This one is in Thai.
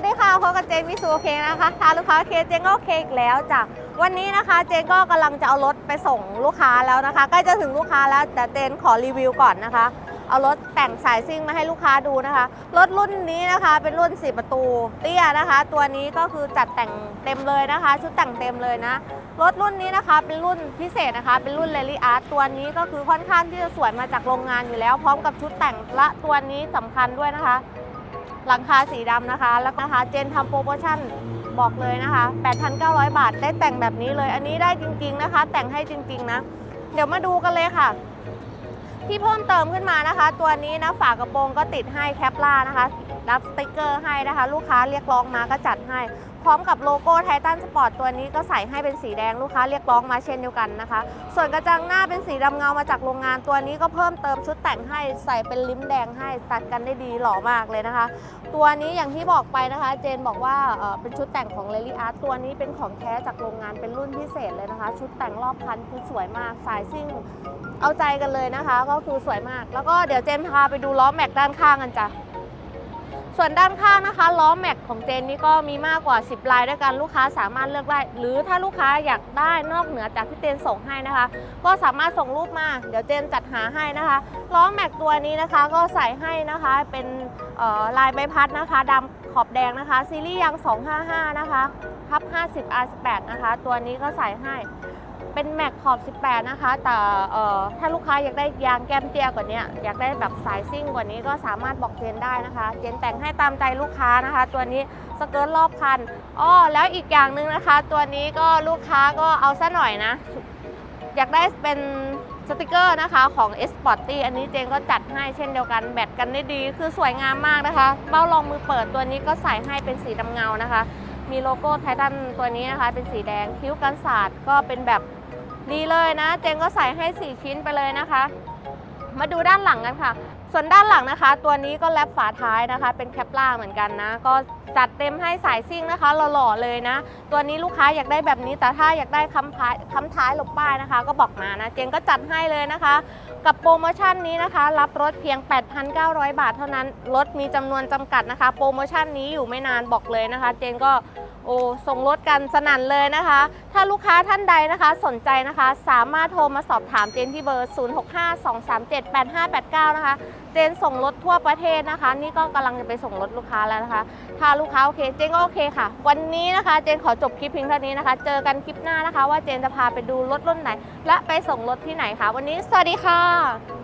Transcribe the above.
วัสดีค่ะพบกับเจนมิสูโอเคนะคะทางลูกค้าเคเจนก็โอเคอีกแล้วจ้ะวันนี้นะคะเจนก็กำลังจะเอารถไปส่งลูกค้าแล้วนะคะใกล้จะถึงลูกค้าแล้วแต่เจนขอรีวิวก่อนนะคะ เอารถแต่งสายซิ่งมาให้ลูกค้าดูนะคะ รถรุ่นนี้นะคะเป็นรุ่น4ประตูเตี้ยนะคะ ตัวนี้ก็คือจัดแต่งเต็มเลยนะคะ ชุดแต่งเต็มเลยนะรถรุ่นนี้นะคะเป็นรุ่นพิเศษนะคะ เป็นรุ่น r รลลี่อาร์ตตัวนี้ก็คือค่อนข้างที่จะสวยมาจากโรงงานอยู่แล้ว พร้อมกับชุดแต่งและตัวนี้สำคัญด้วยนะคะ หลังคาสีดำนะคะ แล้วก็นะคะเจนทำโปรโมชั่นบอกเลยนะคะ 8,900 บาทได้แต่งแบบนี้เลย อันนี้ได้จริง ๆนะคะ แต่งให้จริง ๆ นะ เดี๋ยวมาดูกันเลยค่ะ ที่เพิ่มเติมขึ้นมานะคะ ตัวนี้นะฝากระโปรงก็ติดให้แคปล่านะคะ รับสติกเกอร์ให้นะคะ ลูกค้าเรียกร้องมาก็จัดให้ พร้อมกับโลโก้ไททันสปอร์ตตัวนี้ก็ใส่ให้เป็นสีแดงลูกค้าเรียกร้องมาเช่นเดียวกันนะคะ ส่วนกระจังหน้าเป็นสีดำเงามาจากโรงงานตัวนี้ก็เพิ่มเติมชุดแต่งให้ใส่เป็นลิ้มแดงให้ตัดกันได้ดีหล่อมากเลยนะคะ ตัวนี้อย่างที่บอกไปนะคะ เจนบอกว่าเป็นชุดแต่งของเลลี่อาร์ตตัวนี้เป็นของแท้จากโรงงานเป็นรุ่นพิเศษเลยนะคะ ชุดแต่งรอบคันคือสวยมากสายซิ่งเอาใจกันเลยนะคะ ก็คือสวยมาก แล้วก็เดี๋ยวเจนพาไปดูล้อแม็กด้านข้างกันจ้ะ ส่วนด้านข้างนะคะล้อแม็กของเจนนี่ก็มีมากกว่า 10 ลายด้วยกันลูกค้าสามารถเลือกได้ หรือถ้าลูกค้าอยากได้นอกเหนือจากที่เจนส่งให้นะคะ ก็สามารถส่งรูปมา เดี๋ยวเจนจัดหาให้นะคะล้อแม็กตัวนี้นะคะก็ใส่ให้นะคะเป็นลายใบพัดนะคะดำขอบแดงนะคะซีรีส์ยาง255 นะคะทับ50 R18 นะคะ ตัวนี้ก็ใส่ให้ เป็นแม็กขอบ 18 นะคะ แต่ถ้าลูกค้าอยากได้ยางแก้มเตี้ยกว่านี้อยากได้แบบสายซิ่งกว่านี้ก็สามารถบอกเจนได้นะคะ เจนแต่งให้ตามใจลูกค้านะคะ ตัวนี้สเกิร์ตรอบคันอ้อแล้วอีกอย่างหนึ่งนะคะ ตัวนี้ก็ลูกค้าก็เอาซะหน่อยนะ อยากได้เป็นสติกเกอร์นะคะของ S Sporty อันนี้เจนก็จัดให้เช่นเดียวกันแบตกันได้ดี คือสวยงามมากนะคะ เบ้ารองมือเปิดตัวนี้ก็ใส่ให้เป็นสีดำเงานะคะ มีโลโก้ไททันตัวนี้นะคะ เป็นสีแดงคิ้วกันศาสตร์ก็เป็นแบบดีเลยนะ เจงก็ใส่ให้ 4 ชิ้นไปเลยนะคะ มาดูด้านหลังกันค่ะ ส่วนด้านหลังนะคะ ตัวนี้ก็แลบฝาท้ายนะคะ เป็นแคปล่าเหมือนกันนะ ก็จัดเต็มให้สายซิ่งนะคะหล่อๆเลยนะ ตัวนี้ลูกค้าอยากได้แบบนี้แต่ถ้าอยากได้คำท้ายคำท้ายหลบป้ายนะคะ ก็บอกมานะ เจนก็จัดให้เลยนะคะ กับโปรโมชั่นนี้นะคะ รับรถเพียง 8,900 บาทเท่านั้นรถมีจำนวนจำกัดนะคะ โปรโมชั่นนี้อยู่ไม่นานบอกเลยนะคะ เจนก็ โอ้ส่งรถกันสนั่นเลยนะคะ ถ้าลูกค้าท่านใดนะคะสนใจนะคะ สามารถโทรมาสอบถามเจนที่เบอร์ 0652378589 นะคะ เจนส่งรถทั่วประเทศนะคะ นี่ก็กำลังจะไปส่งรถลูกค้าแล้วนะคะ ถ้าลูกค้าโอเค เจนก็โอเคค่ะ วันนี้นะคะ เจนขอจบคลิปเพียงเท่านี้นะคะ เจอกันคลิปหน้านะคะ ว่าเจนจะพาไปดูรถรุ่นไหน และไปส่งรถที่ไหนคะวันนี้สวัสดีค่ะ